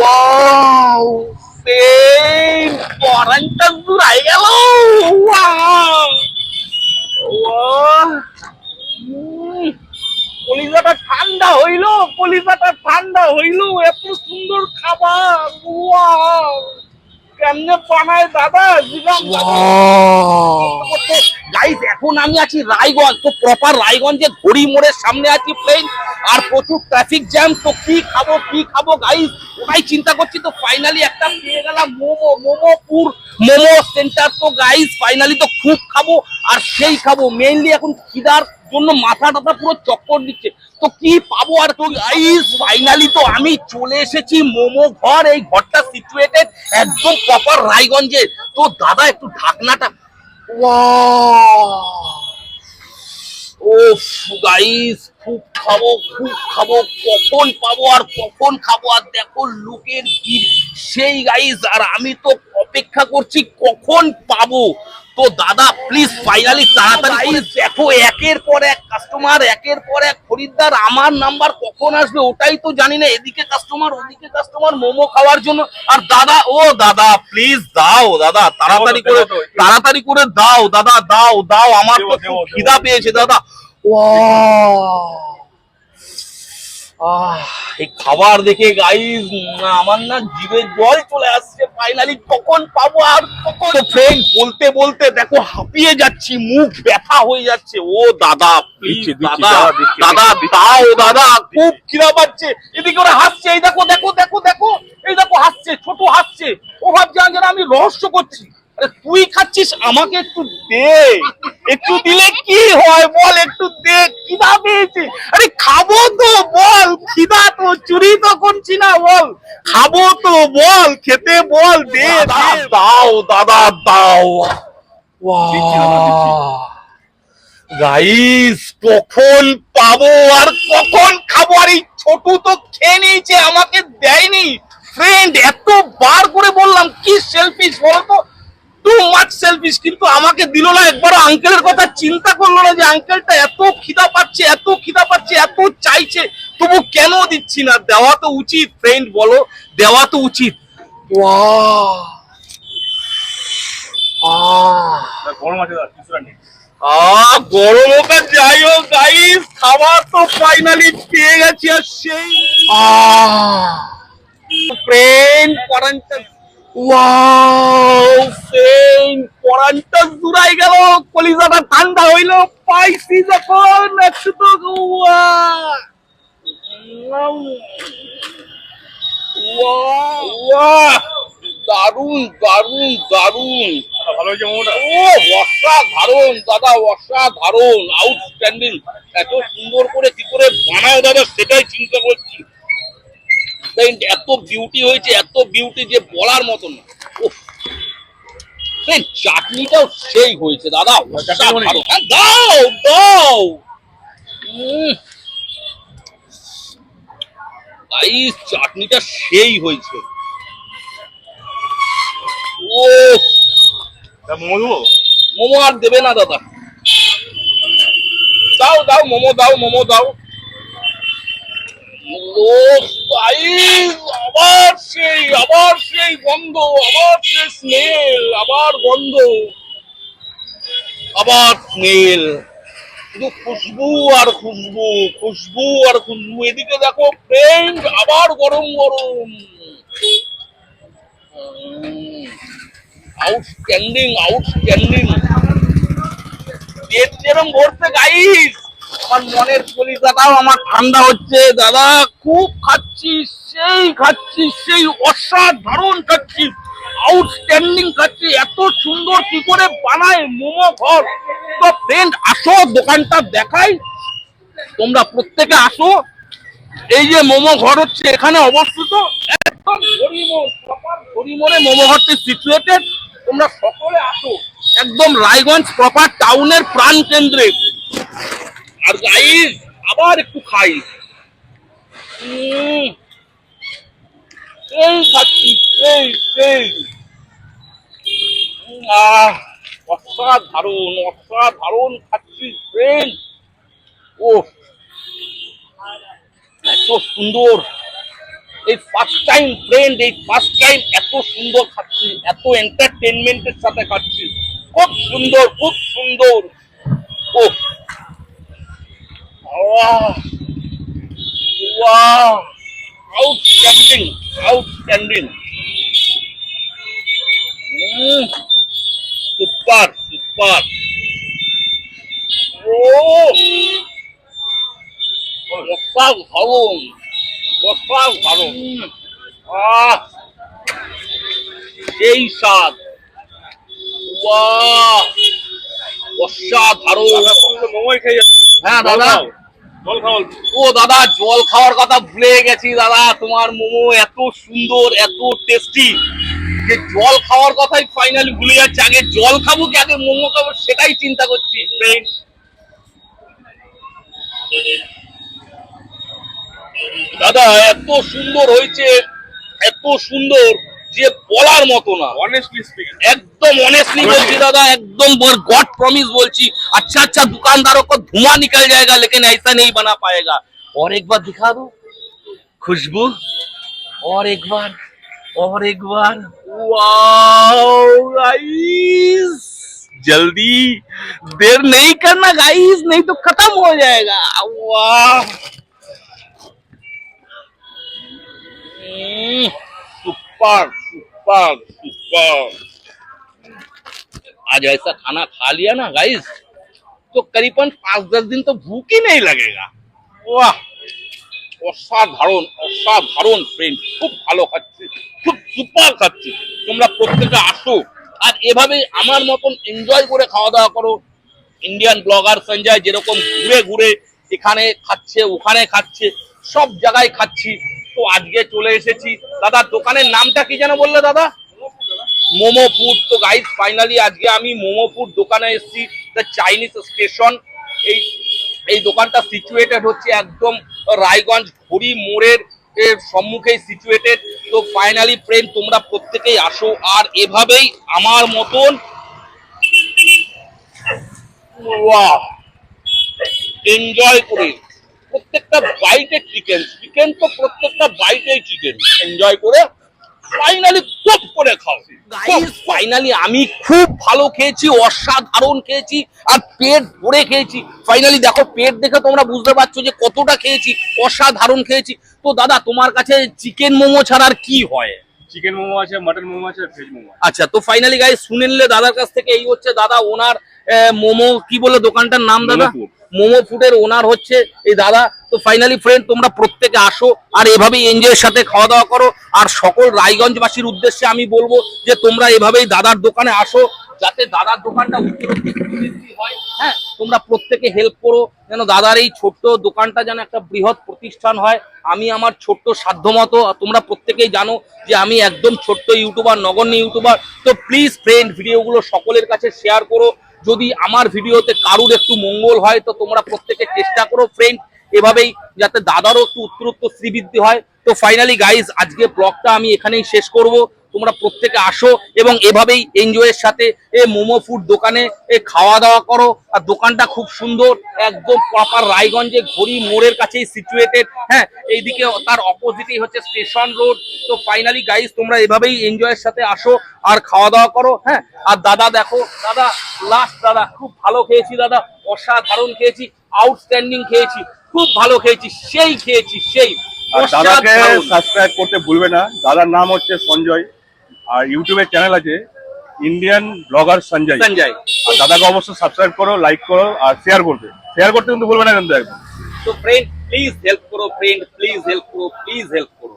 Wow সেই পরানটা জুড়াই গেল। ওয়াও কলিজাটা ঠান্ডা হইল, কলিজাটা ঠান্ডা হইল, এত সুন্দর খাবার। ওয়াও কেমনে বানায় দাদা? দিলাম গাইস এখন আমি আছি রায়গঞ্জ। তো প্রপার রায়গঞ্জে ঘড়ি মোড়ের সামনে আছি প্লেন আর প্রচুর ট্রাফিক জ্যাম তো কি খাব কি খাব গাইস ওটাই চিন্তা করছি, তো ফাইনালি একটা পেয়ে গেলাম মোমো, মোমোপুর মোমো সেন্টার তো গাইস ফাইনালি তো খুব খাব, আর সেই খাব। মেইনলি এখন খিদার জন্য মাথা টাথা পুরো চক্কর দিচ্ছে। তো কি পাবো আর তো গাইস ফাইনালি তো আমি চলে এসেছি মোমো ঘর, এই ঘরটা সিচুয়েটেড একদম প্রপার রায়গঞ্জে। তো দাদা, একটু ঢাকনাটা ওফ গাইস খুব খাব খুব খাব, কখন পাবো আর কখন খাব? আর দেখো, লোকের সেই গাইস আর আমি তো অপেক্ষা করছি কখন পাবো? তো দাদা প্লিজ ফাইনালি তাড়াতাড়ি দেখো একের পর এক কাস্টমার একের পর এক খরিদ্দার আমার নাম্বার কখন আসবে ওটাই তো জানি না। এদিকে কাস্টমার ওদিকে কাস্টমার মোমো খাওয়ার জন্য। আর দাদা ও দাদা প্লিজ দাও দাদা তাড়াতাড়ি করে তাড়াতাড়ি করে দাও দাদা দাও দাও আমার তো খিদা পেয়েছে দাদা। ও আহ। এই খাবার দেখে গাইস আমার না জিভে জল চলে আসছে ফাইনালি কখন পাবো আর কখন? ফ্রেন্ড বলতে বলতে দেখো হাঁপিয়ে যাচ্ছি মুখ ব্যথা হয়ে যাচ্ছে। ও দাদা দাদা দাদা, দাও দাদা খুব খিদা পাচ্ছে। এদিকে ওরা হাসছে এই দেখো দেখো দেখো দেখো এই দেখো হাসছে ছোট হাসছে। ও ভাবছে যেন আমি রহস্য করছি। আরে তুই খাচ্ছিস আমাকে একটু দে। একটু দিলে কি হয় বল একটু দে। খিদা পেয়েছে। আরে খাব তো বল খিদা তো চুরি তো করছি না বল। খাব তো বল খেতে বল দে। দাও দাদা দাও। গাইস কখন পাবো আর কখন খাব? আর এই ছোট তো খেয়ে নিয়েছে আমাকে দেয়নি। ফ্রেন্ড এত বার করে বললাম কি সেলফিশ বলো তো টু মাচ সেলফিশ কিন্তু আমাকে দিল না। একবার আঙ্কেলের কথা চিন্তা করল না যে আঙ্কেলটা এত খিদা পাচ্ছে এত খিদা পাচ্ছে এত চাইছে। তবু কেন দিচ্ছি না? দেওয়া তো উচিত ফ্রেন্ড বলো দেওয়া তো উচিত। গরম আর যাই হোক গাইস খাবার তো ফাইনালি পেয়ে গেছি আর সেই। ফ্রেন্ড পরানটা ওয়াও ফ্রেন্ড পরানটা জুড়াই গেল কলিজাটা ঠান্ডা হইল পাইছি যখন একটু তো দারুণ দারুণ দারুণ ভালো হয়েছে ও অসাধারণ দাদা অসাধারণ আউটস্ট্যান্ডিং এত সুন্দর করে কি করে বানায় দাদা সেটাই চিন্তা করছি। Friend, এত বিউটি হয়েছে এত বিউটি যে বলার মতন না। উফ। চাটনিটাও সেই হয়েছে দাদা। অসাধারণ। হ্যাঁ, দাও দাও। উম। চাটনিটা সেই হয়েছে। ও মোমো মোমো আর দেবে না দাদা। দাও দাও মোমো দাও মোমো দাও। ও ভাই, আবার সেই আবার সেই গন্ধ, আবার সেই স্মেল আবার গন্ধ, আবার স্মেল শুধু খুশবু আর খুশবু খুশবু আর খুশবু। এদিকে দেখো ফ্রেন্ড আবার গরম গরম। আউটস্ট্যান্ডিং আউটস্ট্যান্ডিং যেরম ভরছে গাইস আমার মনের কলিজাটাও আমার ঠান্ডা হচ্ছে। দাদা, খুব খাচ্ছি সেই খাচ্ছি, সেই অসাধারণ খাচ্ছি। আউটস্ট্যান্ডিং খাচ্ছি। এত সুন্দর কি করে বানায় মোমো ঘর? তো ফ্রেন্ড আসো, দোকানটা দেখাই। তোমরা প্রত্যেকে আসো। এই যে মোমো ঘর হচ্ছে এখানে অবস্থিত। একদম হরিমোড় মোমো ঘরটি সিচুয়েটেড তোমরা সকলে আসো। একদম রায়গঞ্জ প্রপার টাউনের প্রাণ কেন্দ্রে আর গাইস আবার একটু খাই। এই খাচ্ছি এই এই আহ অসাধারণ অসাধারণ খাচ্ছি ফ্রেন্ড ও এত সুন্দর এই ফার্স্ট টাইম ফ্রেন্ড এই ফার্স্ট টাইম এত সুন্দর খাচ্ছি এত এন্টারটেনমেন্টের সাথে খাচ্ছি খুব সুন্দর খুব সুন্দর ও wow outstanding outstanding super super ও অসাধারণ অসাধারণ আহ সেই স্বাদ বাহ অসাধারণ হ্যাঁ, দাদা। ও দাদা জল খাওয়ার কথা ভুলে গেছি দাদা তোমার মোমো এত সুন্দর এত টেস্টি যে জল খাওয়ার কথাই ফাইনালি ভুলে যাচ্ছে। আগে জল খাব কি আগে মোমো খাব সেটাই চিন্তা করছি। ফ্রেন্ড দাদা এত সুন্দর হয়েছে এত সুন্দর যে বলার মতো না। অনেস্টলি একদম दादा, एकदम गॉड प्रॉमिस बोलছি अच्छा अच्छा दुकानदारों को धुआँ निकल जाएगा, लेकिन ऐसा नहीं बना पाएगा। और एक बार दिखा दो? खुशबू। और एक बार, और एक बार। गाइस जल्दी। देर नहीं करना गाइस नहीं तो खत्म हो जाएगा। वाह! Super super super. आज ऐसा खाना खा लिया ना गाइस तो करीबन पाँच दस दिन तो भूख ही नहीं लगेगा वाह অসাধারণ অসাধারণ ফ্রেন্ড খুব ভালো খাচ্ছি খুব সুপার খাচ্ছি তোমরা প্রত্যেকে আসো আর এভাবে আমার মতন এনজয় করে খাওয়া দাওয়া করো ইন্ডিয়ান ব্লগার সঞ্জয় যেরকম ঘুরে ঘুরে এখানে খাচ্ছে ওখানে খাচ্ছে সব জায়গায় খাচ্ছি তো আজকে চলে এসেছি দাদা দোকানের নামটা কি যেন বললে দাদা মোমো ফুড তো গাইস ফাইনালি আজকে আমি মোমো ফুড দোকানে এসেছি। দ্য চাইনিজ স্টেশন এই এই দোকানটা সিচুয়েটেড হচ্ছে একদম রায়গঞ্জ ঘড়ি মোড়ের সম্মুখেই সিচুয়েটেড তো ফাইনালি ফ্রেন্ড তোমরা প্রত্যেকেই আসো। আর এভাবেই আমার মতন এনজয় করে। প্রত্যেকটা বাইটে চিকেন চিকেন তো প্রত্যেকটা বাইটেই চিকেন এনজয় করে ফাইনালি খুব করে খাও। ফাইনালি আমি খুব ভালো খেয়েছি অসাধারণ খেয়েছি আর পেট ভরে খেয়েছি। ফাইনালি দেখো পেট দেখে তোমরা বুঝতে পারছ যে কতটা খেয়েছি অসাধারণ খেয়েছি। তো দাদা তোমার কাছে চিকেন মোমো ছাড়া আর কি হয়? চিকেন মোমো আছে মাটন মোমো আছে ভেজ মোমো আচ্ছা তো ফাইনালি গাইস শুনে নিলে দাদার কাছ থেকে এই হচ্ছে দাদা ওনার আহ, মোমো কি বলে দোকানটার নাম দাদা? মোমো ফুডের ওনার হচ্ছে এই দাদা। তো ফাইনালি ফ্রেন্ড তোমরা প্রত্যেকে আসো আর এভাবেই এনজয়ের সাথে খাওয়া দাওয়া করো। আর সকল রায়গঞ্জবাসীর উদ্দেশ্যে আমি বলব যে তোমরা এভাবেই দাদার দোকানে আসো, যাতে দাদার দোকানটা হয়। হ্যাঁ তোমরা প্রত্যেকে হেল্প করো, যেন দাদার এই ছোট্ট দোকানটা যেন একটা বৃহৎ প্রতিষ্ঠান হয়। আমি আমার ছোট্ট সাধ্যমতো তোমরা প্রত্যেকেই জানো যে আমি একদম ছোট্ট ইউটিউবার, নগণ্য ইউটিউবার। তো প্লিজ ফ্রেন্ড ভিডিওগুলো সকলের কাছে শেয়ার করো। যদি আমার ভিডিওতে কারুর একটু মঙ্গল হয়, তো তোমরা প্রত্যেকে চেষ্টা করো ফ্রেন্ড এভাবেই যাতে দাদারও একটু উত্তরোত্তর শ্রীবৃদ্ধি হয়। তো ফাইনালি গাইজ আজকে ব্লগটা আমি এখানেই শেষ করব। তোমরা প্রত্যেকে আসো এবং এভাবেই এনজয়ের সাথে এ মোমো ফুড দোকানে এ খাওয়া দাওয়া করো। আর দোকানটা খুব সুন্দর, একদম প্রপার রায়গঞ্জে ঘড়ি মোড়ের কাছেই সিচুয়েটেড হ্যাঁ এইদিকে তার অপোজিটেই হচ্ছে স্টেশন রোড তো ফাইনালি গাইজ তোমরা এভাবেই এনজয়ের সাথে আসো আর খাওয়া দাওয়া করো। হ্যাঁ আর দাদা দেখো, দাদা লাস্ট দাদা, খুব ভালো খেয়েছি দাদা। অসাধারণ খেয়েছি আউটস্ট্যান্ডিং খেয়েছি, খুব ভালো খেয়েছি, সেই খেয়েছি, সেই। আর দাদাকে সাবস্ক্রাইব করতে ভুলবে না। দাদার নাম হচ্ছে সঞ্জয় আর ইউটিউবের চ্যানেল আছে ইন্ডিয়ান ব্লগার সঞ্জয় সঞ্জয়। আর দাদাকে অবশ্যই সাবস্ক্রাইব করো লাইক করো আর শেয়ার করবে। শেয়ার করতে কিন্তু ভুলবে না কিন্তু একদম। তো ফ্রেন্ড প্লিজ হেল্প করো ফ্রেন্ড প্লিজ হেল্প করো প্লিজ হেল্প করো।